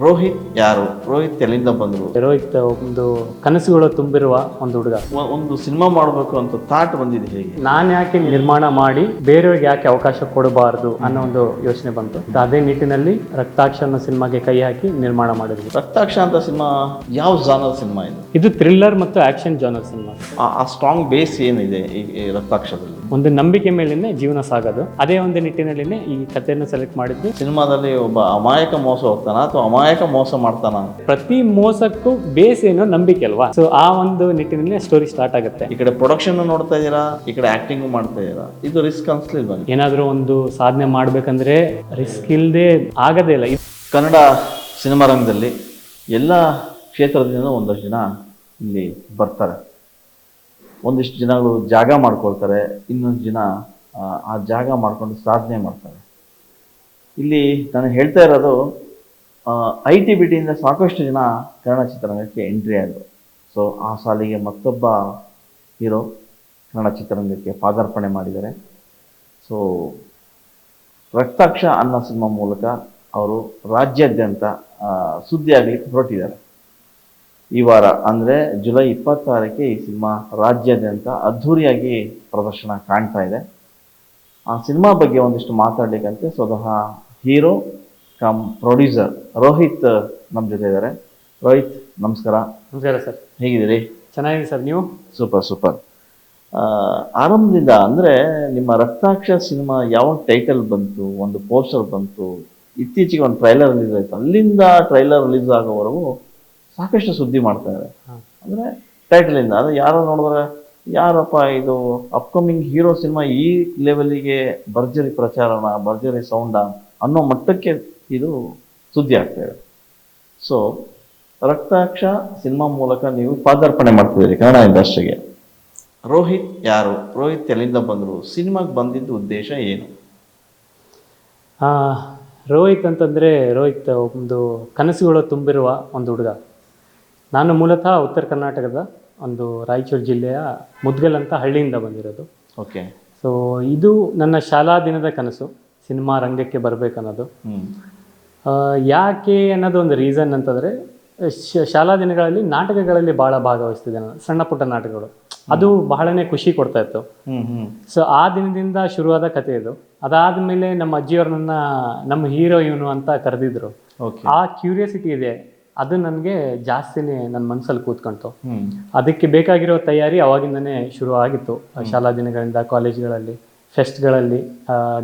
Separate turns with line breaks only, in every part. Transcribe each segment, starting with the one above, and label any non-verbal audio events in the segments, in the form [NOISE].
ರೋಹಿತ್ ಯಾರು? ರೋಹಿತ್ ಎಲ್ಲಿಂದ ಬಂದರು?
ರೋಹಿತ್ ಒಂದು ಕನಸುಗಳು ತುಂಬಿರುವ ಒಂದು ಹುಡುಗ.
ಒಂದು ಸಿನಿಮಾ ಮಾಡಬೇಕು ಅಂತ ಥಾಟ್ ಬಂದಿದೆ ಹೇಗೆ?
ನಾನು ಯಾಕೆ ನಿರ್ಮಾಣ ಮಾಡಿ ಬೇರೆಯವ್ರಿಗೆ ಯಾಕೆ ಅವಕಾಶ ಕೊಡಬಾರದು ಅನ್ನೋ ಒಂದು ಯೋಚನೆ ಬಂತು. ಅದೇ ನಿಟ್ಟಿನಲ್ಲಿ ರಕ್ತಾಕ್ಷ ಅನ್ನೋ ಸಿನಿಮಾಗೆ ಕೈ ಹಾಕಿ ನಿರ್ಮಾಣ ಮಾಡಿದ್ವಿ.
ರಕ್ತಾಕ್ಷ ಅಂತ ಸಿನಿಮಾ ಯಾವ ಜಾನರ್ ಸಿನಿಮಾ ಇದು?
ಇದು ಥ್ರಿಲ್ಲರ್ ಮತ್ತು ಆಕ್ಷನ್ ಜಾನರ್ ಸಿನಿಮಾ.
ಆ- ಸ್ಟ್ರಾಂಗ್ ಬೇಸ್ ಏನಿದೆ ಈ ಈ ರಕ್ತಾಕ್ಷದಲ್ಲಿ?
ಒಂದು ನಂಬಿಕೆ ಮೇಲೆ ಜೀವನ ಸಾಗೋದು. ಅದೇ ಒಂದು ನಿಟ್ಟಿನಲ್ಲಿ ಈ ಕಥೆಯನ್ನು ಸೆಲೆಕ್ಟ್ ಮಾಡಿದ್ದು.
ಸಿನಿಮಾದಲ್ಲಿ ಒಬ್ಬ ಅಮಾಯಕ ಮೋಸ ಹೋಗ್ತಾನ ಅಥವಾ ಅಮಾಯಕ ಮೋಸ ಮಾಡ್ತಾನ
ಪ್ರತಿ ಮೋಸಕ್ಕೂ ಬೇಸ್ ಏನೋ ನಂಬಿಕೆ ಅಲ್ವಾ? ಸೊ ಆ ಒಂದು ನಿಟ್ಟಿನಲ್ಲಿ ಸ್ಟೋರಿ ಸ್ಟಾರ್ಟ್ ಆಗುತ್ತೆ.
ಈ ಕಡೆ ಪ್ರೊಡಕ್ಷನ್ ನೋಡ್ತಾ ಇದೀರಾ ಈ ಕಡೆ ಆಕ್ಟಿಂಗ್ ಮಾಡ್ತಾ ಇದೀರಾ ಇದು ರಿಸ್ಕ್ ಅನ್ಸ್ಲಿಲ್ವಾ ಏನಾದ್ರೂ
ಏನಾದರೂ ಒಂದು ಸಾಧನೆ ಮಾಡ್ಬೇಕಂದ್ರೆ ರಿಸ್ಕ್ ಇಲ್ಲದೆ ಆಗದೇ ಇಲ್ಲ.
ಕನ್ನಡ ಸಿನಿಮಾ ರಂಗದಲ್ಲಿ ಎಲ್ಲ ಕ್ಷೇತ್ರದಿಂದ ಒಂದಷ್ಟು ಜನ ಇಲ್ಲಿ ಬರ್ತಾರೆ. ಒಂದಿಷ್ಟು ಜನಗಳು ಜಾಗ ಮಾಡ್ಕೊಳ್ತಾರೆ ಇನ್ನೊಂದು ಜನ ಆ, ಜಾಗ ಮಾಡಿಕೊಂಡು ಸಾಧನೆ ಮಾಡ್ತಾರೆ. ಇಲ್ಲಿ ನಾನು ಹೇಳ್ತಾ ಇರೋದು ಐ ಟಿ ಬಿ ಟಿಯಿಂದ ಸಾಕಷ್ಟು ಜನ ಕನ್ನಡ ಚಿತ್ರರಂಗಕ್ಕೆ ಎಂಟ್ರಿ ಆದರು. ಸೊ ಆ ಸಾಲಿಗೆ ಮತ್ತೊಬ್ಬ ಹೀರೋ ಕನ್ನಡ ಚಿತ್ರರಂಗಕ್ಕೆ ಪಾದಾರ್ಪಣೆ ಮಾಡಿದ್ದಾರೆ. ಸೊ ರಕ್ತಾಕ್ಷ ಅನ್ನೋ ಸಿನಿಮಾ ಮೂಲಕ ಅವರು ರಾಜ್ಯಾದ್ಯಂತ ಸುದ್ದಿಯಾಗಿ ಹೊರಟಿದ್ದಾರೆ. ಈ ವಾರ ಅಂದರೆ ಜುಲೈ ಇಪ್ಪತ್ತಾರಕ್ಕೆ ಈ ಸಿನಿಮಾ ರಾಜ್ಯಾದ್ಯಂತ ಅದ್ಧೂರಿಯಾಗಿ ಪ್ರದರ್ಶನ ಕಾಣ್ತಾ ಇದೆ. ಆ ಸಿನಿಮಾ ಬಗ್ಗೆ ಒಂದಿಷ್ಟು ಮಾತಾಡ್ಲಿಕ್ಕಂತೆ. ಸ್ವತಃ ಹೀರೋ ಕಮ್ ಪ್ರೊಡ್ಯೂಸರ್ ರೋಹಿತ್ ನಮ್ಮ ಜೊತೆ ಇದ್ದಾರೆ. ರೋಹಿತ್ ನಮಸ್ಕಾರ.
ನಮಸ್ಕಾರ ಸರ್.
ಹೇಗಿದ್ದೀರಿ?
ಚೆನ್ನಾಗಿದೆ ಸರ್. ನೀವು?
Super super. ಆರಂಭದಿಂದ ಅಂದರೆ ನಿಮ್ಮ ರಕ್ತಾಕ್ಷ ಸಿನಿಮಾ ಯಾವಾಗ ಟೈಟಲ್ ಬಂತು ಒಂದು ಪೋಸ್ಟರ್ ಬಂತು ಇತ್ತೀಚೆಗೆ ಒಂದು ಟ್ರೈಲರ್ ರಿಲೀಸ್ ಆಯಿತು. ಅಲ್ಲಿಂದ ಟ್ರೈಲರ್ ರಿಲೀಸ್ ಆಗೋವರೆಗೂ ಸಾಕಷ್ಟು ಸುದ್ದಿ ಮಾಡ್ತಾ ಇದ್ದಾರೆ
ಹಾಂ.
ಅಂದರೆ ಟೈಟಲಿಂದ ಅದು ಯಾರೋ ನೋಡಿದ್ರೆ ಯಾರಪ್ಪ ಇದು ಅಪ್ಕಮಿಂಗ್ ಹೀರೋ ಸಿನಿಮಾ ಈ ಲೆವೆಲಿಗೆ ಭರ್ಜರಿ ಪ್ರಚಾರನ ಭರ್ಜರಿ ಸೌಂಡ ಅನ್ನೋ ಮಟ್ಟಕ್ಕೆ ಇದು ಸುದ್ದಿ ಆಗ್ತಾ ಇದೆ. ಸೊ ರಕ್ತಾಕ್ಷ ಸಿನಿಮಾ ಮೂಲಕ ನೀವು ಪಾದಾರ್ಪಣೆ ಮಾಡ್ತಿದ್ದೀರಿ ಕನ್ನಡ ಇಂಡಸ್ಟ್ರಿಗೆ. ರೋಹಿತ್ ಯಾರು? ರೋಹಿತ್ ಎಲ್ಲಿಂದ ಬಂದರು? ಸಿನಿಮಾಗೆ ಬಂದಿದ್ದ ಉದ್ದೇಶ ಏನು?
ಆ, ರೋಹಿತ್ ಅಂತಂದರೆ ರೋಹಿತ್ ಒಂದು ಕನಸುಗಳು ತುಂಬಿರುವ ಒಂದು ಹುಡುಗ. ನಾನು ಮೂಲತಃ ಉತ್ತರ ಕರ್ನಾಟಕದ ಒಂದು ರಾಯಚೂರು ಜಿಲ್ಲೆಯ ಮುದ್ಗಲ್ ಅಂತ ಹಳ್ಳಿಯಿಂದ ಬಂದಿರೋದು.
ಓಕೆ.
ಸೊ ಇದು ನನ್ನ ಶಾಲಾ ದಿನದ ಕನಸು ಸಿನಿಮಾ ರಂಗಕ್ಕೆ ಬರಬೇಕನ್ನೋದು. ಯಾಕೆ ಅನ್ನೋದು ಒಂದು ರೀಸನ್ ಅಂತಂದರೆ ಶಾಲಾ ದಿನಗಳಲ್ಲಿ ನಾಟಕಗಳಲ್ಲಿ ಭಾಳ ಭಾಗವಹಿಸ್ತಿದ್ದೆ ನಾನು ಸಣ್ಣ ಪುಟ್ಟ ನಾಟಕಗಳು. ಅದು ಬಹಳನೇ ಖುಷಿ ಕೊಡ್ತಾ ಇತ್ತು. ಸೊ ಆ ದಿನದಿಂದ ಶುರುವಾದ ಕಥೆ ಇದು. ಅದಾದ ಮೇಲೆ ನಮ್ಮ ಅಜ್ಜಿಯವ್ರನ್ನ ನಮ್ಮ ಹೀರೋ ಇವನು ಅಂತ ಕರೆದಿದ್ರು.
ಓಕೆ.
ಆ ಕ್ಯೂರಿಯಾಸಿಟಿ ಇದೆ. ಅದು ನನಗೆ ಜಾಸ್ತಿನೇ ನನ್ನ ಮನಸ್ಸಲ್ಲಿ ಕೂತ್ಕೊಂತು. ಅದಕ್ಕೆ ಬೇಕಾಗಿರೋ ತಯಾರಿ ಅವಾಗಿಂದನೇ ಶುರು ಆಗಿತ್ತು ಶಾಲಾ ದಿನಗಳಿಂದ ಕಾಲೇಜ್ಗಳಲ್ಲಿ ಫೆಸ್ಟ್ಗಳಲ್ಲಿ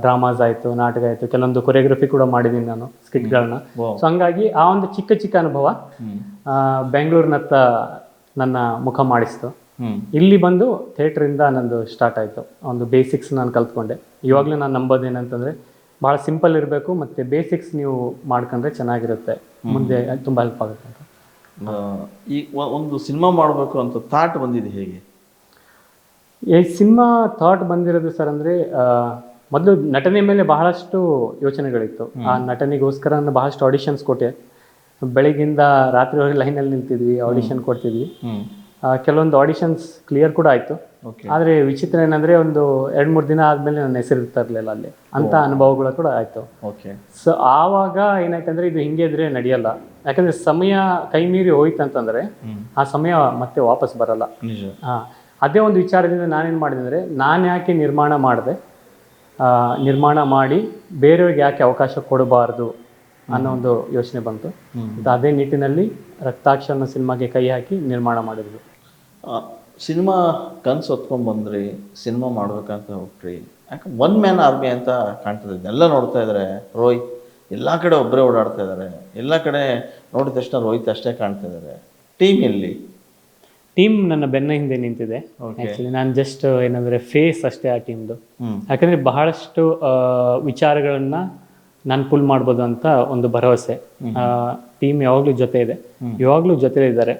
ಡ್ರಾಮಾಸ್ ಆಯಿತು ನಾಟಕ ಆಯಿತು ಕೆಲವೊಂದು ಕೊರಿಯೋಗ್ರಫಿ ಕೂಡ ಮಾಡಿದ್ದೀನಿ ನಾನು ಸ್ಕಿಟ್ಗಳನ್ನ. ಸೊ ಹಂಗಾಗಿ ಆ ಒಂದು ಚಿಕ್ಕ ಚಿಕ್ಕ ಅನುಭವ ಬೆಂಗಳೂರಿನತ್ತ ನನ್ನ ಮುಖ ಮಾಡಿಸ್ತು. ಇಲ್ಲಿ ಬಂದು ಥಿಯೇಟ್ರಿಂದ ನಂದು ಸ್ಟಾರ್ಟ್ ಆಯಿತು. ಒಂದು ಬೇಸಿಕ್ಸ್ ನಾನು ಕಲ್ತ್ಕೊಂಡೆ. ಇವಾಗಲೂ ನಾನು ನಂಬೋದೇನಂತಂದರೆ ಭಾಳ ಸಿಂಪಲ್ ಇರಬೇಕು ಮತ್ತು ಬೇಸಿಕ್ಸ್ ನೀವು ಮಾಡ್ಕೊಂಡ್ರೆ ಚೆನ್ನಾಗಿರುತ್ತೆ. ಮುಂದೆ ತುಂಬ ಹೆಲ್ಪ್ ಆಗುತ್ತೆ ಅಂತ.
ಈ ಒಂದು ಸಿನಿಮಾ ಮಾಡಬೇಕು ಅಂತ ಥಾಟ್ ಬಂದಿದೆ ಹೇಗೆ?
ಈ ಸಿನಿಮಾ ಥಾಟ್ ಬಂದಿರೋದು ಸರ್ ಅಂದರೆ ಮೊದಲು ನಟನೆ ಮೇಲೆ ಬಹಳಷ್ಟು ಯೋಚನೆಗಳಿತ್ತು. ಆ ನಟನೆಗೋಸ್ಕರ ನಾನು ಬಹಳಷ್ಟು ಆಡಿಷನ್ಸ್ ಕೊಟ್ಟೆ. ಬೆಳಗಿಂದ ರಾತ್ರಿವರೆಗೆ ಲೈನಲ್ಲಿ ನಿಂತಿದ್ವಿ ಆಡಿಷನ್ ಕೊಡ್ತಿದ್ವಿ. ಕೆಲವೊಂದು ಆಡಿಷನ್ಸ್ ಕ್ಲಿಯರ್ ಕೂಡ ಆಯಿತು. ಆದರೆ ವಿಚಿತ್ರ ಏನಂದರೆ ಒಂದು ಎರಡು ಮೂರು ದಿನ ಆದಮೇಲೆ ನನ್ನ ಹೆಸರು ಇರ್ತಾ ಇರಲಿಲ್ಲ ಅಲ್ಲಿ. ಅಂಥ ಅನುಭವಗಳು ಕೂಡ ಆಯಿತು.
ಓಕೆ
ಸೊ ಆವಾಗ ಏನಾಯ್ತಂದ್ರೆ ಇದು ಹಿಂಗೆ ಇದ್ರೆ ನಡೆಯಲ್ಲ. ಯಾಕಂದರೆ ಸಮಯ ಕೈ ಮೀರಿ ಹೋಯ್ತು ಅಂತಂದರೆ ಆ ಸಮಯ ಮತ್ತೆ ವಾಪಸ್ ಬರಲ್ಲ. ಹಾಂ. ಅದೇ ಒಂದು ವಿಚಾರದಿಂದ ನಾನೇನು ಮಾಡಿದೆ ಅಂದರೆ ನಾನು ಯಾಕೆ ನಿರ್ಮಾಣ ಮಾಡಿದೆ? ನಿರ್ಮಾಣ ಮಾಡಿ ಬೇರೆಯವ್ರಿಗೆ ಯಾಕೆ ಅವಕಾಶ ಕೊಡಬಾರ್ದು? ಅನ್ನೋ ಒಂದು ಯೋಚನೆ ಬಂತು. ಅದೇ ನಿಟ್ಟಿನಲ್ಲಿ ರಕ್ತಾಕ್ಷ ಅನ್ನೋ ಸಿನಿಮಾಗೆ ಕೈ ಹಾಕಿ ನಿರ್ಮಾಣ
ಮಾಡಿದ್ರು. ಸಿನಿಮಾ ಕನ್ಸು ಹೊತ್ಕೊಂಡ್ ಬಂದ್ರಿ ಸಿನಿಮಾ ಮಾಡ್ಬೇಕಂತ ಹೋಗ್ರಿ. ಯಾಕೆ ಒನ್ ಮ್ಯಾನ್ ಆರ್ಮಿ ಅಂತ ಕಾಣ್ತದೆ. ಎಲ್ಲ ನೋಡ್ತಾ ಇದ್ದಾರೆ ರೋಹಿತ್ ಎಲ್ಲ ಕಡೆ ಒಬ್ಬರೇ ಓಡಾಡ್ತಾ ಇದ್ದಾರೆ ಎಲ್ಲ ಕಡೆ ನೋಡಿದ ತಕ್ಷಣ ರೋಹಿತ್ ಅಷ್ಟೇ ಕಾಣ್ತಾ ಇದ್ದಾರೆ ಟೀಮ್ ಎಲ್ಲಿ?
ಟೀಮ್ ನನ್ನ ಬೆನ್ನ ಹಿಂದೆ ನಿಂತಿದೆ. ಆ್ಯಕ್ಚುಲಿ ನಾನು ಜಸ್ಟ್ ಏನಂದ್ರೆ ಫೇಸ್ ಅಷ್ಟೇ ಆ ಟೀಮ್ದು ಯಾಕಂದ್ರೆ ಬಹಳಷ್ಟು ವಿಚಾರಗಳನ್ನ ನಾನು ಪುಲ್ ಮಾಡ್ಬೋದು ಅಂತ ಒಂದು ಭರವಸೆ. ಟೀಮ್ ಯಾವಾಗಲೂ ಜೊತೆ ಇದೆ. ಯಾವಾಗಲೂ ಜೊತೆ ಇದ್ದಾರೆ.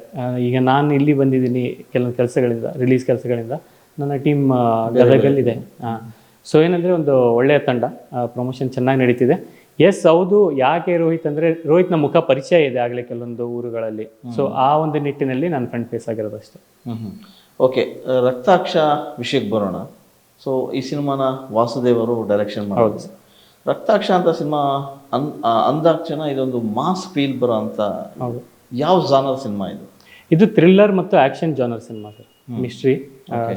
ಈಗ ನಾನು ಇಲ್ಲಿ ಬಂದಿದ್ದೀನಿ ಕೆಲವೊಂದು ಕೆಲಸಗಳಿಂದ ರಿಲೀಸ್ ಕೆಲಸಗಳಿಂದ. ನನ್ನ ಟೀಮ್ ಗದಗಲ್ಲಿದೆ. ಸೊ ಏನಂದರೆ ಒಂದು ಒಳ್ಳೆಯ ತಂಡ. ಪ್ರಮೋಷನ್ ಚೆನ್ನಾಗಿ ನಡೀತಿದೆ. ಎಸ್ ಹೌದು ಯಾಕೆ ರೋಹಿತ್ ಅಂದರೆ ರೋಹಿತ್ನ ಮುಖ ಪರಿಚಯ ಇದೆ ಆಗಲೇ ಕೆಲವೊಂದು ಊರುಗಳಲ್ಲಿ. ಸೊ ಆ ಒಂದು ನಿಟ್ಟಿನಲ್ಲಿ ನಾನು ಫ್ರಂಟ್ ಫೇಸ್ ಆಗಿರೋದು ಅಷ್ಟೇ
ಓಕೆ ರಕ್ತಾಕ್ಷ ವಿಷಯಕ್ಕೆ ಬರೋಣ. ಸೊ ಈ ಸಿನಿಮಾನ ವಾಸುದೇವರು ಡೈರೆಕ್ಷನ್ ಮಾಡೋದು ರಕ್ತಾಕ್ಷ ಅಂತ ಸಿನಿಮಾ ಅನ್ ಅಂದಾಕ್ಷಣ ಇದೊಂದು ಮಾಸ್ ಫೀಲ್ ಬರೋ ಅಂತ
ಹೌದು.
ಯಾವ ಜಾನರ್ ಸಿನಿಮಾ ಇದು?
ಇದು ಥ್ರಿಲ್ಲರ್ ಮತ್ತು action genre cinema sir. Mystery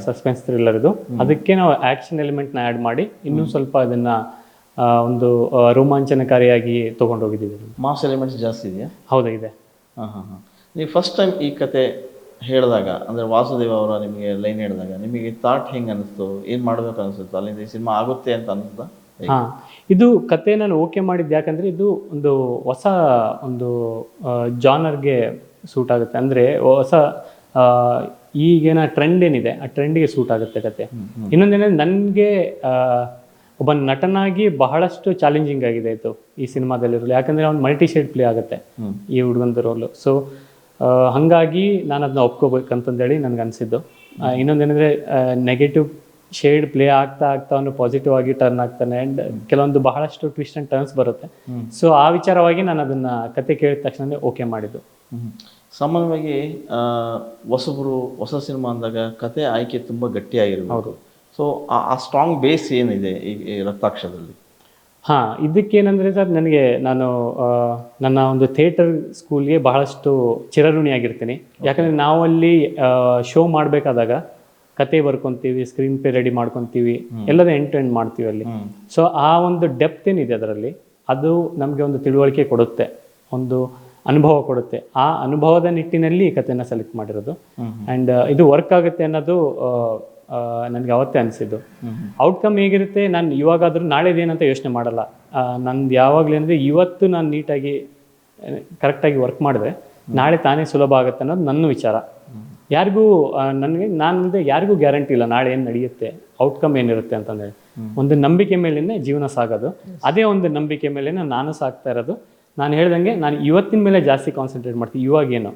suspense thriller ಇದು. ಅದಕ್ಕೆ ನಾವು ಆಕ್ಷನ್ ಎಲಿಮೆಂಟ್ನ ಆ್ಯಡ್ ಮಾಡಿ ಇನ್ನೂ ಸ್ವಲ್ಪ ಅದನ್ನ ಒಂದು ರೋಮಾಂಚನಕಾರಿಯಾಗಿ ತಗೊಂಡೋಗಿದ್ದೀವಿ
ಮಾಸ್ ಎಲಿಮೆಂಟ್ಸ್ ಜಾಸ್ತಿ ಇದೆಯಾ?
ಹೌದಾ ಇದೆ.
ಹಾಂ ಹಾಂ ಹಾಂ. ನೀವು ಫಸ್ಟ್ ಟೈಮ್ ಈ ಕತೆ ಹೇಳಿದಾಗ ಅಂದರೆ ವಾಸುದೇವ ಅವರ ನಿಮಗೆ ಲೈನ್ ಹೇಳಿದಾಗ ನಿಮಗೆ ಥಾಟ್ ಹೆಂಗೆ ಅನಿಸ್ತು ಏನು ಮಾಡಬೇಕು ಅನಿಸ್ತು ಅಲ್ಲಿಂದ ಈ ಸಿನಿಮಾ ಆಗುತ್ತೆ ಅಂತ ಅನಿಸ್ತಾ
ಹಾ. ಇದು ಕತೆ ನಾನು ಓಕೆ ಮಾಡಿದ್ದು ಯಾಕಂದ್ರೆ ಇದು ಒಂದು ಹೊಸ ಒಂದು ಜಾನರ್ಗೆ ಸೂಟ್ ಆಗುತ್ತೆ. ಅಂದ್ರೆ ಹೊಸ ಈಗಿನ ಟ್ರೆಂಡ್ ಏನಿದೆ ಆ ಟ್ರೆಂಡ್ಗೆ ಸೂಟ್ ಆಗುತ್ತೆ ಕತೆ ಇನ್ನೊಂದೇನಂದ್ರೆ ನನಗೆ ಒಬ್ಬ ನಟನಾಗಿ ಬಹಳಷ್ಟು ಚಾಲೆಂಜಿಂಗ್ ಆಗಿದೆ ಇದು ಈ ಸಿನಿಮಾದಲ್ಲಿರಲು ಯಾಕಂದ್ರೆ ಅವ್ನು ಮಲ್ಟಿ ಶೇಡ್ ಪ್ಲೇ ಆಗುತ್ತೆ ಈ ಹುಡುಗಂದು ರೋಲು ಸೊ ಹಂಗಾಗಿ ನಾನು ಅದನ್ನ ಒಪ್ಕೋಬೇಕಂತಂದೇಳಿ ನನಗೆ ಅನಿಸಿದ್ದು ಇನ್ನೊಂದೇನೆಂದರೆ ನೆಗೆಟಿವ್ ಶೇಡ್ ಪ್ಲೇ ಆಗ್ತಾ ಆಗ್ತಾ ಅವನು ಪಾಸಿಟಿವ್ ಆಗಿ ಟರ್ನ್ ಆಗ್ತಾನೆ ಅಂಡ್ ಕೆಲವೊಂದು ಬಹಳಷ್ಟು ಟ್ವಿಸ್ಟ್ ಅಂಡ್ ಟರ್ನ್ಸ್ ಬರುತ್ತೆ. ಸೊ ಆ ವಿಚಾರವಾಗಿ ನಾನು ಅದನ್ನ ಕತೆ ಕೇಳಿದ ತಕ್ಷಣ ಓಕೆ ಮಾಡಿದ್ದು.
ಸಾಮಾನ್ಯವಾಗಿ ಹೊಸಬರು ಹೊಸ ಸಿನಿಮಾ ಅಂದಾಗ ಕತೆ ಆಯ್ಕೆ ತುಂಬ ಗಟ್ಟಿಯಾಗಿರ್ಬೋದು ಸೊ ಆ ಸ್ಟ್ರಾಂಗ್ ಬೇಸ್ ಏನಿದೆ ಈ ರಕ್ತಾಕ್ಷರದಲ್ಲಿ ರಕ್ತಾಕ್ಷದಲ್ಲಿ
ಹಾ ಇದಕ್ಕೇನಂದ್ರೆ ಸರ್ ನನಗೆ ನಾನು ನನ್ನ ಒಂದು ಥಿಯೇಟರ್ ಸ್ಕೂಲ್ಗೆ ಬಹಳಷ್ಟು ಚಿರಋಣಿಯಾಗಿರ್ತೀನಿ. ಯಾಕಂದ್ರೆ ನಾವಲ್ಲಿ ಶೋ ಮಾಡಬೇಕಾದಾಗ ಕತೆ ಬರ್ಕೊಂತೀವಿ ಸ್ಕ್ರೀನ್ ಪೇ ರೆಡಿ ಮಾಡ್ಕೊಂತೀವಿ ಎಲ್ಲದ ಎಂಟು ಎಂಡ್ ಮಾಡ್ತೀವಿ ಅಲ್ಲಿ. ಸೊ ಆ ಒಂದು ಡೆಪ್ತ್ ಏನಿದೆ ಅದರಲ್ಲಿ ಅದು ನಮಗೆ ಒಂದು ತಿಳುವಳಿಕೆ ಕೊಡುತ್ತೆ ಒಂದು ಅನುಭವ ಕೊಡುತ್ತೆ. ಆ ಅನುಭವದ ನಿಟ್ಟಿನಲ್ಲಿ ಈ ಕಥೆನ ಸೆಲೆಕ್ಟ್ ಮಾಡಿರೋದು. ಆ್ಯಂಡ್ ಇದು ವರ್ಕ್ ಆಗುತ್ತೆ ಅನ್ನೋದು ನನಗೆ ಅವತ್ತೇ ಅನಿಸಿದ್ದು. ಔಟ್ಕಮ್ ಹೇಗಿರುತ್ತೆ ನಾನು ಇವಾಗಾದ್ರೂ ನಾಳೆದೇನಂತ ಯೋಚನೆ ಮಾಡಲ್ಲ. ನಂದು ಯಾವಾಗಲೂ ಅಂದರೆ ಇವತ್ತು ನಾನು ನೀಟಾಗಿ ಕರೆಕ್ಟಾಗಿ ವರ್ಕ್ ಮಾಡಿದ್ರೆ ನಾಳೆ ತಾನೇ ಸುಲಭ ಆಗುತ್ತೆ ಅನ್ನೋದು ನನ್ನ ವಿಚಾರ. ಯಾರಿಗೂ ನನಗೆ ನಾನು ಯಾರಿಗೂ ಗ್ಯಾರಂಟಿ ಇಲ್ಲ ನಾಳೆ ಏನು ನಡೆಯುತ್ತೆ ಔಟ್ಕಮ್ ಏನಿರುತ್ತೆ ಅಂತಂದ್ರೆ. ಒಂದು ನಂಬಿಕೆ ಮೇಲೇ ಜೀವನ ಸಾಗೋದು. ಅದೇ ಒಂದು ನಂಬಿಕೆ ಮೇಲೆ ನಾನು ಸಾಕ್ತಾ ಇರೋದು. ನಾನು ಹೇಳ್ದಂಗೆ ನಾನು ಇವತ್ತಿನ ಮೇಲೆ ಜಾಸ್ತಿ ಕಾನ್ಸಂಟ್ರೇಟ್ ಮಾಡ್ತೀನಿ ಇವಾಗೇನು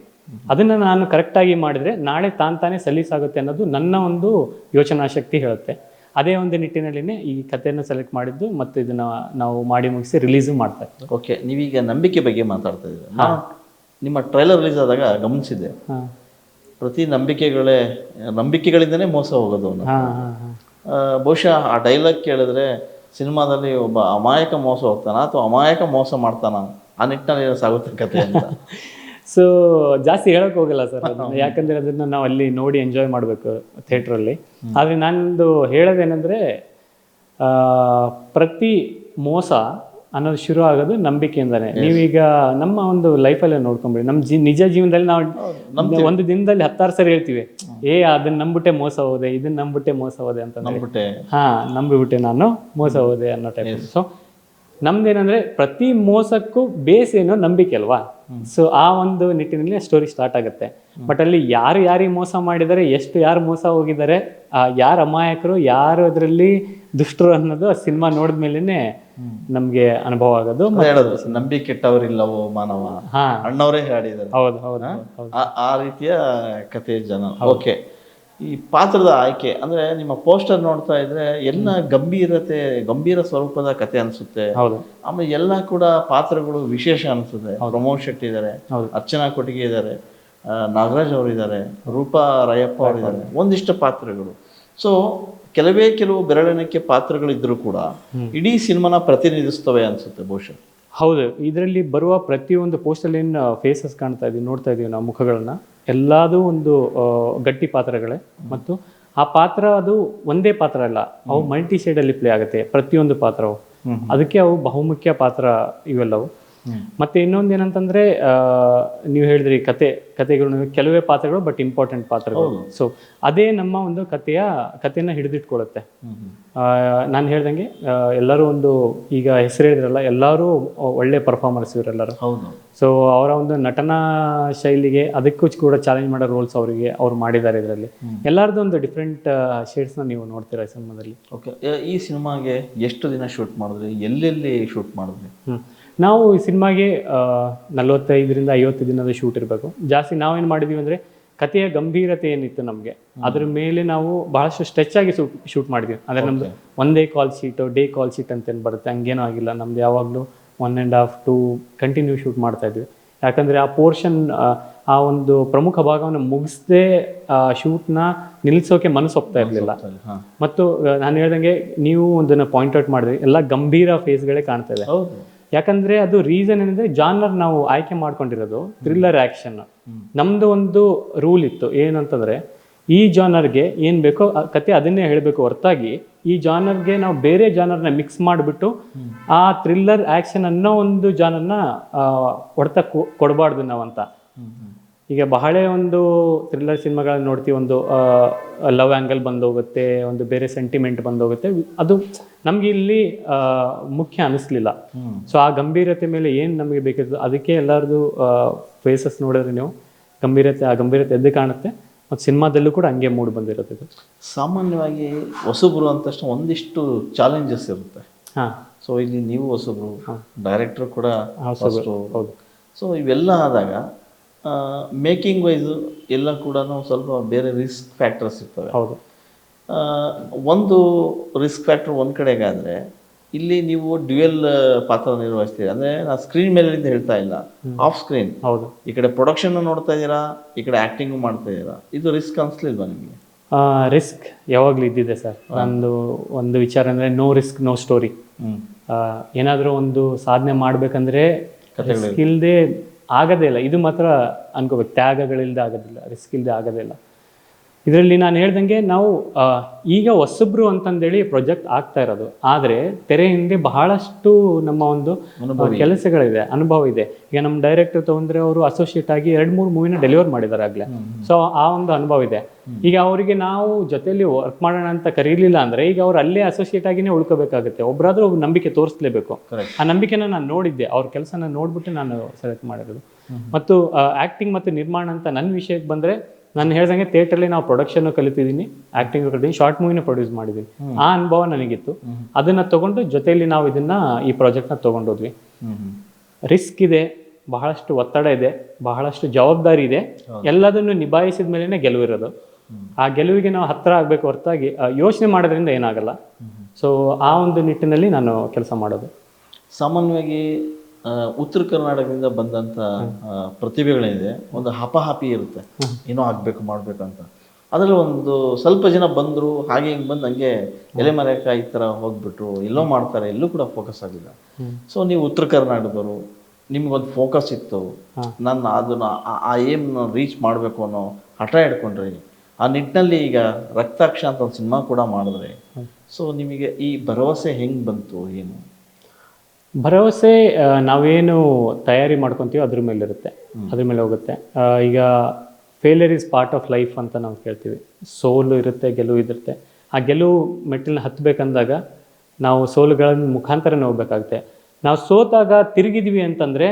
ಅದನ್ನ ನಾನು ಕರೆಕ್ಟಾಗಿ ಮಾಡಿದ್ರೆ ನಾಳೆ ತಾನ್ ತಾನೇ ಸಲೀಸಾಗುತ್ತೆ ಅನ್ನೋದು ನನ್ನ ಒಂದು ಯೋಚನಾ ಶಕ್ತಿ ಹೇಳುತ್ತೆ. ಅದೇ ಒಂದು ನಿಟ್ಟಿನಲ್ಲಿ ಈ ಕಥೆಯನ್ನು ಸೆಲೆಕ್ಟ್ ಮಾಡಿದ್ದು ಮತ್ತು ಇದನ್ನ ನಾವು ಮಾಡಿ ಮುಗಿಸಿ ರಿಲೀಸು ಮಾಡ್ತಾ ಇದ್ದೀವಿ
ಓಕೆ ನೀವೀಗ ನಂಬಿಕೆ ಬಗ್ಗೆ ಮಾತಾಡ್ತಾ ಇದ್ದೀವಿ ನಿಮ್ಮ ಟ್ರೈಲರ್ ರಿಲೀಸ್ ಆದಾಗ ಗಮನಿಸಿದೆ
ಹಾಂ.
ಪ್ರತಿ ನಂಬಿಕೆಗಳೇ ನಂಬಿಕೆಗಳಿಂದನೇ ಮೋಸ ಹೋಗೋದು ಅವನು. ಬಹುಶಃ ಆ ಡೈಲಾಗ್ ಕೇಳಿದ್ರೆ ಸಿನಿಮಾದಲ್ಲಿ ಒಬ್ಬ ಅಮಾಯಕ ಮೋಸ ಹೋಗ್ತಾನ ಅಥವಾ ಅಮಾಯಕ ಮೋಸ ಮಾಡ್ತಾನ? ಆ ನಿಟ್ಟಿನಲ್ಲಿ ಸಾಗುತ್ತೆ ಕತೆ ಅಂತ. [LAUGHS]
ಸೊ ಜಾಸ್ತಿ ಹೇಳಕ್ ಹೋಗಲ್ಲ ಸರ್ [LAUGHS] ಯಾಕಂದ್ರೆ ಅದನ್ನ ನಾವು ಅಲ್ಲಿ ನೋಡಿ ಎಂಜಾಯ್ ಮಾಡಬೇಕು ಥಿಯೇಟ್ರಲ್ಲಿ ಆದ್ರೆ ನಂದು ಹೇಳೋದೇನೆಂದ್ರೆ ಆ, ಪ್ರತಿ ಮೋಸ ಅನ್ನೋದು ಶುರು ಆಗೋದು ನಂಬಿಕೆಯಿಂದಾನೆ. ನೀವೀಗ ನಮ್ಮ ಒಂದು ಲೈಫಲ್ಲೇ ನೋಡ್ಕೊಂಬಿಡಿ. ನಮ್ಮ ಜಿ ನಿಜ ಜೀವನದಲ್ಲಿ ನಾವು ಒಂದು ದಿನದಲ್ಲಿ ಹತ್ತಾರು ಸರಿ ಹೇಳ್ತೀವಿ. ಏ ಅದನ್ನ ನಂಬಿಟ್ಟೆ ಮೋಸ ಹೋದೆ ಇದನ್ನ ನಂಬಿಟ್ಟೆ ಮೋಸ ಹೋದೆ ಅಂತ
ನಂಬಿಟ್ಟೆ
ಹಾ ನಂಬಿಬಿಟ್ಟೆ ನಾನು ಮೋಸ ಹೋದೆ ಅನ್ನೋ ಟೈಪ್ ಸೊ ನಮ್ದೇನಂದ್ರೆ ಪ್ರತಿ ಮೋಸಕ್ಕೂ ಬೇಸ್ ಏನೋ ನಂಬಿಕೆ ಅಲ್ವಾ? ಸೊ ಆ ಒಂದು ನಿಟ್ಟಿನಲ್ಲಿ ಸ್ಟೋರಿ ಸ್ಟಾರ್ಟ್ ಆಗುತ್ತೆ. ಬಟ್ ಅಲ್ಲಿ ಯಾರು ಯಾರಿಗೆ ಮೋಸ ಮಾಡಿದ್ದಾರೆ ಎಷ್ಟು ಯಾರು ಮೋಸ ಹೋಗಿದ್ದಾರೆ ಆ ಯಾರು ಅಮಾಯಕರು ಯಾರು ಅದರಲ್ಲಿ ದುಷ್ಟರು ಅನ್ನೋದು ಆ ಸಿನಿಮಾ ನೋಡಿದ್ಮೇಲೆನೆ ನಮ್ಗೆ ಅನುಭವ ಆಗೋದು
ನಂಬಿಕೆ ಹೇಳೋದು ನಂಬಿ ಕೆಟ್ಟವರಿಲ್ಲವೋ ಮಾನವ ಅಣ್ಣವರೇ ಹೇಳಿದ್ದಾರೆ.
ಹೌದು ಹೌದು
ಆ- ರೀತಿಯ ಕಥೆ ಜನ. ಓಕೆ. ಈ ಪಾತ್ರದ ಆಯ್ಕೆ ಅಂದ್ರೆ ನಿಮ್ಮ ಪೋಸ್ಟರ್ ನೋಡ್ತಾ ಇದ್ರೆ ಎಲ್ಲ ಗಂಭೀರತೆ ಗಂಭೀರ ಸ್ವರೂಪದ ಕತೆ ಅನ್ಸುತ್ತೆ.
ಹೌದು.
ಆಮೇಲೆ ಎಲ್ಲ ಕೂಡ ಪಾತ್ರಗಳು ವಿಶೇಷ ಅನ್ಸುತ್ತೆ. ಪ್ರಮೋದ್ ಶೆಟ್ಟಿ ಇದ್ದಾರೆ. ಅರ್ಚನಾ ಕೊಟ್ಟಿಗೆ ಇದ್ದಾರೆ. ನಾಗರಾಜ್ ಅವರಿದ್ದಾರೆ ರೂಪಾ ರಾಯಪ್ಪ ಅವರಿದ್ದಾರೆ ಒಂದಿಷ್ಟು ಪಾತ್ರಗಳು. ಸೊ ಕೆಲವೇ ಕೆಲವು ಬೆರಳೆಣಿಕೆ ಪಾತ್ರಗಳಿದ್ರು ಕೂಡ ಇಡೀ ಸಿನಿಮಾನ ಪ್ರತಿನಿಧಿಸ್ತವೆ ಅನ್ಸುತ್ತೆ ಬಹುಶಃ
ಹೌದು ಇದರಲ್ಲಿ ಬರುವ ಪ್ರತಿಯೊಂದು ಪೋಸ್ಟಲ್ಲಿ ಏನು ಫೇಸಸ್ ಕಾಣ್ತಾ ಇದೀವಿ ನೋಡ್ತಾ ಇದೀವಿ ನಾವು ಮುಖಗಳನ್ನ. ಎಲ್ಲದೂ ಒಂದು ಗಟ್ಟಿ ಪಾತ್ರಗಳೇ. ಮತ್ತು ಆ ಪಾತ್ರ ಅದು ಒಂದೇ ಪಾತ್ರ ಅಲ್ಲ ಅವು ಮಲ್ಟಿ ಸೈಡಲ್ಲಿ ಪ್ಲೇ ಆಗುತ್ತೆ ಪ್ರತಿಯೊಂದು ಪಾತ್ರವು. ಅದಕ್ಕೆ ಅವು ಬಹುಮುಖ್ಯ ಪಾತ್ರ ಇವೆಲ್ಲವು. ಮತ್ತೆ ಇನ್ನೊಂದು ಏನಂತಂದ್ರೆ ನೀವು ಹೇಳಿದ್ರಿ ಕತೆ ಕತೆಗಳು ಕೆಲವೇ ಪಾತ್ರಗಳು ಬಟ್ ಇಂಪಾರ್ಟೆಂಟ್ ಪಾತ್ರಗಳು. ಸೊ ಅದೇ ನಮ್ಮ ಒಂದು ಕಥೆಯ ಕಥೆಯನ್ನ ಹಿಡಿದಿಟ್ಕೊಳ್ಳುತ್ತೆ ನಾನು ಹೇಳ್ದಂಗೆ ಎಲ್ಲರೂ ಒಂದು ಈಗ ಹೆಸರು ಹೇಳಿದ್ರಲ್ಲ ಎಲ್ಲರೂ ಒಳ್ಳೆ ಪರ್ಫಾರ್ಮರ್ಸ್ ಇವರೆಲ್ಲರೂ.
ಹೌದು.
ಸೊ ಅವರ ಒಂದು ನಟನಾ ಶೈಲಿಗೆ ಅದಕ್ಕೂ ಕೂಡ ಚಾಲೆಂಜ್ ಮಾಡೋ ರೋಲ್ಸ್ ಅವರಿಗೆ ಅವ್ರು ಮಾಡಿದ್ದಾರೆ ಇದರಲ್ಲಿ. ಎಲ್ಲರದ್ದು ಒಂದು ಡಿಫ್ರೆಂಟ್ ಶೇಡ್ಸ್ನ ನೀವು ನೋಡ್ತೀರಾ ಈ ಸಿನಿಮಾದಲ್ಲಿ?
ಓಕೆ ಈ ಸಿನಿಮಾಗೆ ಎಷ್ಟು ದಿನ ಶೂಟ್ ಮಾಡಿದ್ರಿ? ಎಲ್ಲೆಲ್ಲಿ ಶೂಟ್ ಮಾಡಿದ್ರಿ.
ನಾವು ಈ ಸಿನಿಮಾಗೆ ನಲವತ್ತೈದರಿಂದ ಐವತ್ತು ದಿನದ ಶೂಟ್ ಇರಬೇಕು. ಜಾಸ್ತಿ ನಾವೇನು ಮಾಡಿದೀವಿ ಅಂದರೆ ಕಥೆಯ ಗಂಭೀರತೆ ಏನಿತ್ತು ನಮಗೆ ಅದ್ರ ಮೇಲೆ ನಾವು ಬಹಳಷ್ಟು ಸ್ಟ್ರೆಚ್ ಆಗಿ ಶೂಟ್ ಮಾಡಿದ್ವಿ. ಅಂದರೆ ನಮ್ದು ಒಂದೇ call sheet day call sheet ಅಂತ ಏನು ಬರುತ್ತೆ. ಹಂಗೇನೂ ಆಗಿಲ್ಲ. ನಮ್ದು ಯಾವಾಗಲೂ one and half to continue shoot ಮಾಡ್ತಾ ಇದ್ವಿ. ಯಾಕಂದರೆ ಆ ಪೋರ್ಷನ್ ಆ ಒಂದು ಪ್ರಮುಖ ಭಾಗವನ್ನು ಮುಗಿಸದೆ ಶೂಟ್ನ ನಿಲ್ಲಿಸೋಕೆ ಮನಸ್ಸು ಹೋಗ್ತಾ ಇರಲಿಲ್ಲ. ಮತ್ತು ನಾನು ಹೇಳ್ದಂಗೆ ನೀವು ಒಂದನ್ನ ಪಾಯಿಂಟ್ ಔಟ್ ಮಾಡಿದ್ರಿ. ಎಲ್ಲ ಗಂಭೀರ ಫೇಸ್ಗಳೇ ಕಾಣ್ತಾ ಇದೆ. ಯಾಕಂದ್ರೆ ಅದು ರೀಸನ್ ಏನಂದ್ರೆ ಜಾನರ್ ನಾವು ಆಯ್ಕೆ ಮಾಡ್ಕೊಂಡಿರೋದು ಥ್ರಿಲ್ಲರ್ ಆಕ್ಷನ್ ನಮ್ದು ಒಂದು ರೂಲ್ ಇತ್ತು ಏನಂತಂದ್ರೆ ಈ ಜಾನರ್ಗೆ ಏನ್ ಬೇಕೋ ಕತೆ ಅದನ್ನೇ ಹೇಳಬೇಕು ಹೊರತಾಗಿ ಈ ಜಾನರ್ಗೆ ನಾವು ಬೇರೆ ಜಾನರ್ನ ಮಿಕ್ಸ್ ಮಾಡಿಬಿಟ್ಟು ಆ ಥ್ರಿಲ್ಲರ್ ಆಕ್ಷನ್ ಅನ್ನೋ ಒಂದು ಜಾನರ್ನ ಹೊಡೆತ ಕೊಡಬಾರ್ದು ನಾವಂತ. ಈಗ ಬಹಳ ಒಂದು ಥ್ರಿಲ್ಲರ್ ಸಿನಿಮಾಗಳನ್ನ ನೋಡ್ತೀವಿ ಒಂದು ಲವ್ ಆ್ಯಂಗಲ್ ಬಂದೋಗುತ್ತೆ ಒಂದು ಬೇರೆ ಸೆಂಟಿಮೆಂಟ್ ಬಂದೋಗುತ್ತೆ. ಅದು ನಮ್ಗೆ ಇಲ್ಲಿ ಮುಖ್ಯ ಅನಿಸ್ಲಿಲ್ಲ. ಸೊ ಆ ಗಂಭೀರತೆ ಮೇಲೆ ಏನು ನಮಗೆ ಬೇಕಿತ್ತು ಅದಕ್ಕೆ ಎಲ್ಲರದು ಫೇಸಸ್ ನೋಡಿದ್ರೆ ನೀವು ಗಂಭೀರತೆ ಆ ಗಂಭೀರತೆ ಎದ್ದು ಕಾಣುತ್ತೆ ಮತ್ತು ಸಿನಿಮಾದಲ್ಲೂ ಕೂಡ ಹಂಗೆ ಮೂಡ್ ಬಂದಿರುತ್ತೆ
ಸಾಮಾನ್ಯವಾಗಿ ಹೊಸಬ್ರು ಅಂತ ತಕ್ಷಣ ಒಂದಿಷ್ಟು ಚಾಲೆಂಜಸ್ ಇರುತ್ತೆ.
ಹಾಂ.
ಸೊ ಇಲ್ಲಿ ನೀವು ಹೊಸಬ್ರು ಡೈರೆಕ್ಟರ್ ಕೂಡ
ಹೌದು.
ಸೊ ಇವೆಲ್ಲ ಆದಾಗ ಮೇಕಿಂಗ್ ವೈಸು ಎಲ್ಲ ಕೂಡ ಸ್ವಲ್ಪ ಬೇರೆ ರಿಸ್ಕ್ ಫ್ಯಾಕ್ಟರ್ಸ್ ಇರ್ತವೆ.
ಹೌದು.
ಒಂದು ರಿಸ್ಕ್ ಫ್ಯಾಕ್ಟರ್ ಒಂದು ಕಡೆಗಾದರೆ ಇಲ್ಲಿ ನೀವು ಡ್ಯುಯಲ್ ಪಾತ್ರ ನಿರ್ವಹಿಸ್ತೀರಿ. ಅಂದರೆ ನಾನು ಸ್ಕ್ರೀನ್ ಮೇಲಿಂದ ಹೇಳ್ತಾ ಇಲ್ಲ. ಆಫ್ ಸ್ಕ್ರೀನ್
ಹೌದು.
ಈ ಕಡೆ ಪ್ರೊಡಕ್ಷನ್ ನೋಡ್ತಾ ಇದ್ದೀರಾ? ಈ ಕಡೆ ಆ್ಯಕ್ಟಿಂಗು ಮಾಡ್ತಾ ಇದ್ದೀರಾ? ಇದು ರಿಸ್ಕ್ ಅನಿಸ್ಲಿಲ್ವಾ ನಿಮಗೆ?
ರಿಸ್ಕ್ ಯಾವಾಗಲೂ ಇದ್ದಿದೆ ಸರ್. ನಂದು ಒಂದು ವಿಚಾರ ಅಂದರೆ ನೋ ರಿಸ್ಕ್ ನೋ ಸ್ಟೋರಿ ಏನಾದರೂ ಒಂದು ಸಾಧನೆ ಮಾಡಬೇಕಂದ್ರೆ ಇಲ್ಲದೆ ಆಗೋದೇ ಇಲ್ಲ. ಇದು ಮಾತ್ರ ಅನ್ಕೋಬೇಕು. ತ್ಯಾಗಗಳಿಲ್ಲದೆ ಆಗೋದಿಲ್ಲ ರಿಸ್ಕ್ ಇಲ್ಲದೆ ಆಗೋದೇ ಇಲ್ಲ. ಇದರಲ್ಲಿ ನಾನು ಹೇಳ್ದಂಗೆ ನಾವು ಈಗ ಹೊಸಬ್ರು ಅಂತಂದೇಳಿ ಪ್ರೊಜೆಕ್ಟ್ ಆಗ್ತಾ ಇರೋದು. ಆದರೆ ತೆರೆ ಹಿಂದೆ ಬಹಳಷ್ಟು ನಮ್ಮ ಒಂದು ಕೆಲಸಗಳಿದೆ ಅನುಭವ ಇದೆ. ಈಗ ನಮ್ಮ ಡೈರೆಕ್ಟರ್ ತಗೊಂಡ್ರೆ ಅವರು ಅಸೋಸಿಯೇಟ್ ಆಗಿ ಎರಡು ಮೂರು ಮೂವಿನ ಡೆಲಿವರ್ ಮಾಡಿದ್ದಾರೆ ಆಗಲೇ. ಸೊ ಆ ಒಂದು ಅನುಭವ ಇದೆ. ಈಗ ಅವರಿಗೆ ನಾವು ಜೊತೆಯಲ್ಲಿ ವರ್ಕ್ ಮಾಡೋಣ ಅಂತ ಕರೀಲಿಲ್ಲ ಅಂದ್ರೆ ಈಗ ಅವ್ರು ಅಲ್ಲೇ ಅಸೋಸಿಯೇಟ್ ಆಗಿನೇ ಉಳ್ಕೋಬೇಕಾಗುತ್ತೆ. ಒಬ್ಬರಾದ್ರೂ ಒಬ್ಬ ನಂಬಿಕೆ ತೋರಿಸ್ಲೇಬೇಕು. ಆ ನಂಬಿಕೆನ ನಾನು ನೋಡಿದ್ದೆ. ಅವ್ರ ಕೆಲಸನ ನೋಡ್ಬಿಟ್ಟು ನಾನು ಸೆಲೆಕ್ಟ್ ಮಾಡಿರೋದು. ಮತ್ತು ಆಕ್ಟಿಂಗ್ ಮತ್ತು ನಿರ್ಮಾಣ ಅಂತ ನನ್ನ ವಿಷಯಕ್ಕೆ ಬಂದ್ರೆ ನಾನು ಹೇಳ್ದಂಗೆ ಥಿಯೇಟ್ರಲ್ಲಿ ನಾವು ಪ್ರೊಡಕ್ಷನ್ ಕಲಿತಿದ್ದೀನಿ ಆಕ್ಟಿಂಗ್ ಕಲಿತೀನಿ ಶಾರ್ಟ್ ಮೂವಿನ ಪ್ರೊಡ್ಯೂಸ್ ಮಾಡಿದ್ದೀನಿ. ಆ ಅನುಭವ ನನಗಿತ್ತು. ಅದನ್ನ ತಗೊಂಡು ಜೊತೆಯಲ್ಲಿ ನಾವು ಇದನ್ನ ಈ ಪ್ರಾಜೆಕ್ಟ್ನ ತಗೊಂಡೋದ್ವಿ ರಿಸ್ಕ್ ಇದೆ ಬಹಳಷ್ಟು ಒತ್ತಡ ಇದೆ ಬಹಳಷ್ಟು ಜವಾಬ್ದಾರಿ ಇದೆ. ಎಲ್ಲದನ್ನು ನಿಭಾಯಿಸಿದ ಮೇಲೆನೆ ಗೆಲುವಿರೋದು ಆ ಗೆಲುವಿಗೆ ನಾವು ಹತ್ರ ಆಗಬೇಕು ಹೊರತಾಗಿ ಯೋಚನೆ ಮಾಡೋದ್ರಿಂದ ಏನಾಗಲ್ಲ. ಸೊ ಆ ಒಂದು ನಿಟ್ಟಿನಲ್ಲಿ ನಾನು ಕೆಲಸ ಮಾಡೋದು.
ಸಾಮಾನ್ಯವಾಗಿ ಉತ್ತರ ಕರ್ನಾಟಕದಿಂದ ಬಂದಂಥ ಪ್ರತಿಭೆಗಳೇನಿದೆ ಒಂದು ಹಪಹಪಿ ಇರುತ್ತೆ. ಏನೋ ಆಗಬೇಕು ಮಾಡಬೇಕಂತ. ಅದರಲ್ಲಿ ಒಂದು ಸ್ವಲ್ಪ ಜನ ಬಂದರು, ಹಾಗೆ ಹಿಂಗೆ ಬಂದು ಹಂಗೆ ಎಲೆ ಈ ಥರ ಹೋಗ್ಬಿಟ್ರು. ಎಲ್ಲೋ ಮಾಡ್ತಾರೆ, ಎಲ್ಲೂ ಕೂಡ ಫೋಕಸ್ ಆಗಿಲ್ಲ. ಸೊ ನೀವು ಉತ್ತರ ಕರ್ನಾಟಕದವರು, ನಿಮ್ಗೊಂದು ಫೋಕಸ್ ಇತ್ತು. ನಾನು ಅದನ್ನ, ಆ- ಆ ಏಮ್ ರೀಚ್ ಮಾಡಬೇಕು ಅನ್ನೋ ಹಠ ಹಿಡ್ಕೊಂಡ್ರಿ. ಆ ನಿಟ್ಟಿನಲ್ಲಿ ಈಗ ರಕ್ತಾಕ್ಷ ಅಂತ ಒಂದು ಸಿನಿಮಾ ಕೂಡ ಮಾಡಿದ್ರೆ. ಸೊ ನಿಮಗೆ ಈ ಭರವಸೆ ಹೆಂಗೆ ಬಂತು, ಏನು?
ಭರವಸೆ ಆ, ನಾವೇನು ತಯಾರಿ ಮಾಡ್ಕೊತೀವೋ ಅದ್ರ ಮೇಲೆ ಇರುತ್ತೆ ಅದ್ರ ಮೇಲೆ ಹೋಗುತ್ತೆ. ಆ, ಈಗ failure is part of life ಅಂತ ನಾವು ಕೇಳ್ತೀವಿ. ಸೋಲು ಇರುತ್ತೆ ಗೆಲುವು ಇರುತ್ತೆ. ಆ ಗೆಲುವು ಮೆಟ್ಟಿಲನ್ನ ಹತ್ತಬೇಕಂದಾಗ ನಾವು ಸೋಲುಗಳ ಮುಖಾಂತರ ಹೋಗ್ಬೇಕಾಗುತ್ತೆ. ನಾವು ಸೋತಾಗ ತಿರುಗಿದ್ವಿ ಅಂತಂದರೆ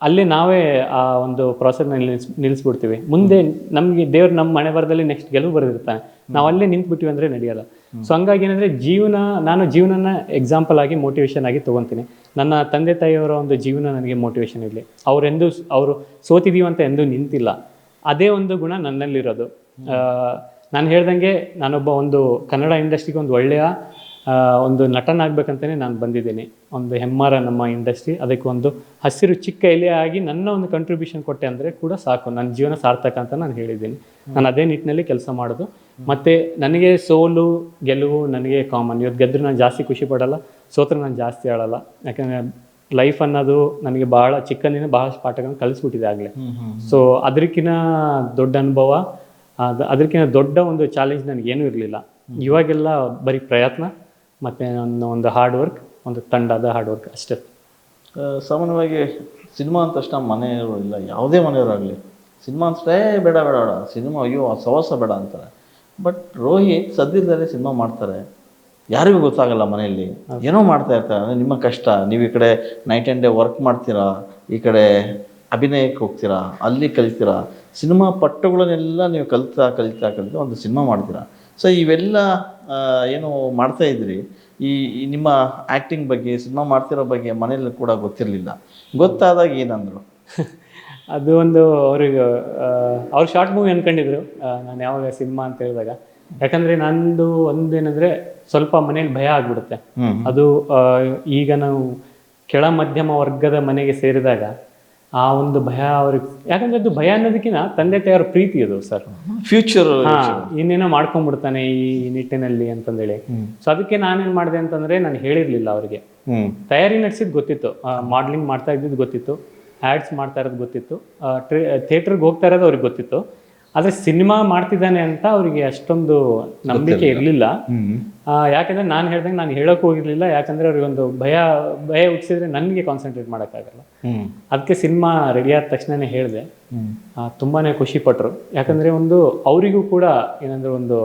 ಅಲ್ಲಿ ನಾವೇ ಆ ಒಂದು ಪ್ರಾಸೆಸ್ನ ನಿಲ್ಸ್ ನಿಲ್ಲಿಸ್ಬಿಡ್ತೀವಿ ಮುಂದೆ ನಮಗೆ ದೇವ್ರು ನಮ್ಮ ಮನೆ ಬರದಲ್ಲಿ ನೆಕ್ಸ್ಟ್ ಗೆಲುವು ಬರೆದಿರ್ತಾನೆ. ನಾವು ಅಲ್ಲೇ ನಿಂತ್ಬಿಟ್ಟಿವಿ ಅಂದರೆ ನಡೆಯಲ್ಲ. ಸೊ ಹಂಗಾಗಿ ಏನಂದ್ರೆ ಜೀವನ, ನಾನು ಜೀವನನ ಎಕ್ಸಾಂಪಲ್ ಆಗಿ ಮೋಟಿವೇಶನ್ ಆಗಿ ತಗೊಂತೀನಿ. ನನ್ನ ತಂದೆ ತಾಯಿಯವರ ಒಂದು ಜೀವನ ನನಗೆ ಮೋಟಿವೇಶನ್ ಇರಲಿ. ಅವರೆಂದು ಅವರು ಸೋತಿದೀವಿ ಅಂತ ಎಂದೂ ನಿಂತಿಲ್ಲ. ಅದೇ ಒಂದು ಗುಣ ನನ್ನಲ್ಲಿರೋದು. ನಾನು ಹೇಳ್ದಂಗೆ ನಾನೊಬ್ಬ ಒಂದು ಕನ್ನಡ ಇಂಡಸ್ಟ್ರಿಗೆ ಒಂದು ಒಳ್ಳೆಯ ಒಂದು ನಟನಾಗಬೇಕಂತಲೇ ನಾನು ಬಂದಿದ್ದೀನಿ. ಒಂದು ಹೆಮ್ಮಾರ ನಮ್ಮ ಇಂಡಸ್ಟ್ರಿ ಅದಕ್ಕೆ ಒಂದು ಹಸಿರು ಚಿಕ್ಕ ಎಲೆ ಆಗಿ ನನ್ನ ಒಂದು ಕಂಟ್ರಿಬ್ಯೂಷನ್ ಕೊಟ್ಟೆ ಅಂದರೆ ಕೂಡ ಸಾಕು. ನನ್ನ ಜೀವನ ಸಾರ್ಥಕ ಅಂತ ನಾನು ಹೇಳಿದ್ದೀನಿ. ನಾನು ಅದೇ ನಿಟ್ಟಿನಲ್ಲಿ ಕೆಲಸ ಮಾಡೋದು. ಮತ್ತು ನನಗೆ ಸೋಲು ಗೆಲುವು ನನಗೆ ಕಾಮನ್ ಇವತ್ತು ಗೆದ್ದರೆ ನಾನು ಜಾಸ್ತಿ ಖುಷಿ ಪಡಲ್ಲ ಸೋತ್ರ ನಾನು ಜಾಸ್ತಿ ಆಡಲ್ಲ ಯಾಕಂದರೆ ಲೈಫ್ ಅನ್ನೋದು ನನಗೆ ಭಾಳ ಚಿಕ್ಕಂದಿನ ಬಹಳಷ್ಟು ಪಾಠಗಳನ್ನು ಕಲಿಸ್ಬಿಟ್ಟಿದೆ ಆಗಲೇ. ಸೊ ಅದಕ್ಕಿಂತ ದೊಡ್ಡ ಅನುಭವ ಅದು ಅದಕ್ಕಿಂತ ದೊಡ್ಡ ಒಂದು ಚಾಲೆಂಜ್ ನನಗೇನೂ ಇರಲಿಲ್ಲ. ಇವಾಗೆಲ್ಲ ಬರೀ ಪ್ರಯತ್ನ ಮತ್ತು ಒಂದು ಒಂದು ಹಾರ್ಡ್ ವರ್ಕ್ ಒಂದು ತಂಡದ ಹಾರ್ಡ್ ವರ್ಕ್ ಅಷ್ಟೇ.
ಸಾಮಾನ್ಯವಾಗಿ ಸಿನಿಮಾ ಅಂದ ತಕ್ಷಣ ಮನೆಯವರು ಇಲ್ಲ ಯಾವುದೇ ಮನೆಯವರಾಗಲಿ ಸಿನಿಮಾ ಅನ್ಸ್ರೆ ಬೇಡ ಬೇಡ ಬೇಡ. ಸಿನಿಮಾ ಅಯ್ಯೋ ಆ ಸವಾಸ ಬೇಡ ಅಂತಾರೆ. ಬಟ್ ರೋಹಿತ್ ಸದ್ಯದಲ್ಲೇ ಸಿನಿಮಾ ಮಾಡ್ತಾರೆ. ಯಾರಿಗೂ ಗೊತ್ತಾಗಲ್ಲ ಮನೆಯಲ್ಲಿ. ಏನೋ ಮಾಡ್ತಾ ಇರ್ತಾರೆ. ಅಂದರೆ ನಿಮ್ಮ ಕಷ್ಟ. ನೀವು ಈ ಕಡೆ ನೈಟ್ ಆ್ಯಂಡ್ ಡೇ ವರ್ಕ್ ಮಾಡ್ತೀರಾ? ಈ ಕಡೆ ಅಭಿನಯಕ್ಕೆ ಹೋಗ್ತೀರಾ? ಅಲ್ಲಿ ಕಲಿತೀರಾ? ಸಿನಿಮಾ ಪಟ್ಟುಗಳನ್ನೆಲ್ಲ ನೀವು ಕಲಿತಾ ಕಲಿತಾ ಕಲಿತಾ ಒಂದು ಸಿನಿಮಾ ಮಾಡ್ತೀರಾ? ಸೊ ಇವೆಲ್ಲ ಏನು ಮಾಡ್ತಾ ಇದ್ರಿ? ಈ ಈ ನಿಮ್ಮ ಆ್ಯಕ್ಟಿಂಗ್ ಬಗ್ಗೆ ಸಿನಿಮಾ ಮಾಡ್ತಿರೋ ಬಗ್ಗೆ ಮನೇಲಿ ಕೂಡ ಗೊತ್ತಿರಲಿಲ್ಲ. ಗೊತ್ತಾದಾಗ ಏನಂದ್ರು? [LAUGHS]
ಅದು ಒಂದು ಅವ್ರಿಗೆ ಅವ್ರು ಶಾರ್ಟ್ ಮೂವಿ ಅನ್ಕೊಂಡಿದ್ರು. ನಾನು ಯಾವಾಗ ಸಿನಿಮಾ ಅಂತ ಹೇಳಿದಾಗ. ಯಾಕಂದರೆ ನಂದು ಒಂದೇನಂದರೆ ಸ್ವಲ್ಪ ಮನೇಲಿ ಭಯ ಆಗ್ಬಿಡುತ್ತೆ. ಅದು ಈಗ ನಾವು ಕೆಳ ಮಧ್ಯಮ ವರ್ಗದ ಮನೆಗೆ ಸೇರಿದಾಗ ಆ ಒಂದು ಭಯ ಅವ್ರಿಗೆ ಯಾಕಂದ್ರೆ ಅದು ಭಯ ಅನ್ನೋದಕ್ಕಿಂತ ತಂದೆ ತಾಯಿಯವ್ರ ಪ್ರೀತಿ ಅದು ಸರ್.
ಫ್ಯೂಚರ್
ಹಾ ಇನ್ನೇನೋ ಮಾಡ್ಕೊಂಡ್ಬಿಡ್ತಾನೆ ಈ ನಿಟ್ಟಿನಲ್ಲಿ ಅಂತಂದೇಳಿ. ಸೊ ಅದಕ್ಕೆ ನಾನೇನ್ ಮಾಡಿದೆ ಅಂತಂದ್ರೆ ನಾನು ಹೇಳಿರ್ಲಿಲ್ಲ ಅವ್ರಿಗೆ. ತಯಾರಿ ನಡೆಸಿದ್ ಗೊತ್ತಿತ್ತು. ಮಾಡ್ಲಿಂಗ್ ಮಾಡ್ತಾ ಇದ್ದಿದ್ದು ಗೊತ್ತಿತ್ತು. ಆ್ಯಡ್ಸ್ ಮಾಡ್ತಾ ಇರೋದು ಗೊತ್ತಿತ್ತು. ಥಿಯೇಟ್ರಿಗೆ ಹೋಗ್ತಾ ಇರೋದು ಅವ್ರಿಗೆ ಗೊತ್ತಿತ್ತು. ಆದರೆ ಸಿನಿಮಾ ಮಾಡ್ತಿದ್ದಾನೆ ಅಂತ ಅವರಿಗೆ ಅಷ್ಟೊಂದು ನಂಬಿಕೆ ಇರಲಿಲ್ಲ.
ಆ
ಯಾಕಂದ್ರೆ ನಾನು ಹೇಳ್ದಂಗೆ ನಾನು ಹೇಳೋಕೆ ಹೋಗಿರ್ಲಿಲ್ಲ ಯಾಕಂದ್ರೆ ಅವ್ರಿಗೊಂದು ಭಯ ಭಯ ಹುಟ್ಟಿಸಿದ್ರೆ ನನಗೆ ಕಾನ್ಸಂಟ್ರೇಟ್ ಮಾಡೋಕ್ಕಾಗಲ್ಲ. ಅದಕ್ಕೆ ಸಿನಿಮಾ ರೆಡಿ ಆದ ತಕ್ಷಣನೇ ಹೇಳಿದೆ.
ತುಂಬಾ
ತುಂಬಾನೇ ಖುಷಿ ಪಟ್ರು. ಯಾಕಂದ್ರೆ ಒಂದು ಅವರಿಗೂ ಕೂಡ ಏನಂದ್ರೆ ಒಂದು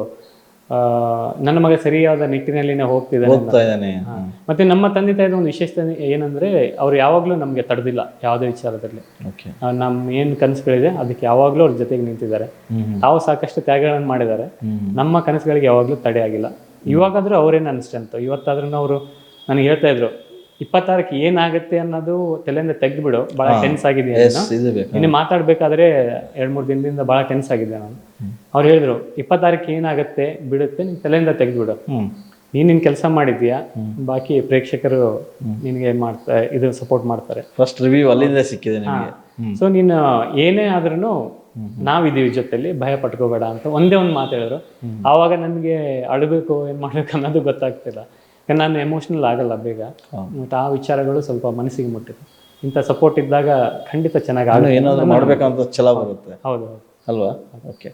ನನ್ನ ಮಗ ಸರಿಯಾದ ನಿಟ್ಟಿನಲ್ಲಿನೇ ಹೋಗ್ತಿದ್ದಾನೆ
ಹೋಗ್ತಾ ಇದ್ದಾನೆ.
ಮತ್ತೆ ನಮ್ಮ ತಂದೆ ತಾಯಿದ ಒಂದು ವಿಶೇಷತೆ ಏನಂದ್ರೆ ಅವ್ರು ಯಾವಾಗ್ಲೂ ನಮ್ಗೆ ತಡೆದಿಲ್ಲ ಯಾವುದೇ ವಿಚಾರದಲ್ಲಿ.
ನಮ್
ಏನ್ ನಮ್ಮ ಏನು ಕನಸುಗಳಿದೆ ಅದಕ್ಕೆ ಯಾವಾಗ್ಲೂ ಅವ್ರ ಜೊತೆಗೆ ನಿಂತಿದ್ದಾರೆ. ತಾವು ಸಾಕಷ್ಟು ತ್ಯಾಗಗಳನ್ನು ಮಾಡಿದ್ದಾರೆ. ನಮ್ಮ ಕನಸುಗಳಿಗೆ ಯಾವಾಗ್ಲೂ ತಡೆ ಆಗಿಲ್ಲ. ಇವಾಗಾದ್ರೂ ಅವರೇ ನನ್ನ ಸ್ಟ್ರೆಂತ್ ಇವತ್ತಾದ್ರೂ ಅವರು ನನಗೆ ಹೇಳ್ತಾ ಇದ್ರು ಇಪ್ಪತ್ತಾರಕ್ಕೆ ಏನಾಗುತ್ತೆ ಅನ್ನೋದು ತಲೆಯಿಂದ ತೆಗೆದ್ಬಿಡು. ಬಹಳ ಟೆನ್ಸ್ ಆಗಿದೆ ಇನ್ನು ಮಾತಾಡ್ಬೇಕಾದ್ರೆ ಎರಡ್ ಮೂರು ದಿನದಿಂದ ಬಹಳ ಟೆನ್ಸ್ ಆಗಿದೆ ನಾನು. ಅವ್ರು ಹೇಳಿದ್ರು ಇಪ್ಪತ್ತಾರಕ್ಕೆ ಏನಾಗುತ್ತೆ ಬಿಡುತ್ತೆ ನಿನ್ ತಲೆಯಿಂದ ತೆಗೆದ್ಬಿಡು.
ಬಿಡು
ನೀನ್ ನಿನ್ ಕೆಲಸ ಮಾಡಿದ್ಯಾ? ಬಾಕಿ ಪ್ರೇಕ್ಷಕರು ನಿನಗೆ ಮಾಡ್ತಾ ಇದು ಸಪೋರ್ಟ್ ಮಾಡ್ತಾರೆ.
ಫಸ್ಟ್ ರಿವ್ಯೂ ಅಲ್ಲಿಂದ ಸಿಕ್ಕಿದೆ
ಸೊ ನೀನು ಏನೇ ಆದ್ರೂ ನಾವಿದೀವಿ ಜೊತೆಲಿ ಭಯ ಪಟ್ಕೋಬೇಡ ಅಂತ ಒಂದೇ ಒಂದು ಮಾತು ಹೇಳಿದ್ರು. ಆವಾಗ ನನಗೆ ಅಳಬೇಕು ಏನ್ ಮಾಡ್ಬೇಕು ಅನ್ನೋದು ಗೊತ್ತಾಗ್ತಿಲ್ಲ. ನಾನು ಎಮೋಷನಲ್ ಆಗಲ್ಲ ಬೇಗ. ಮತ್ತು ಆ ವಿಚಾರಗಳು ಸ್ವಲ್ಪ ಮನಸ್ಸಿಗೆ ಮುಟ್ಟಿದೆ. ಇಂಥ ಸಪೋರ್ಟ್ ಇದ್ದಾಗ ಖಂಡಿತ ಚೆನ್ನಾಗಿ ಏನಾದರೂ
ಏನಾದ್ರು ಮಾಡ್ಬೇಕಂತ ಛಲ ಬರುತ್ತೆ.
ಹೌದು ಹೌದು.
ಅಲ್ವಾ? ಓಕೆ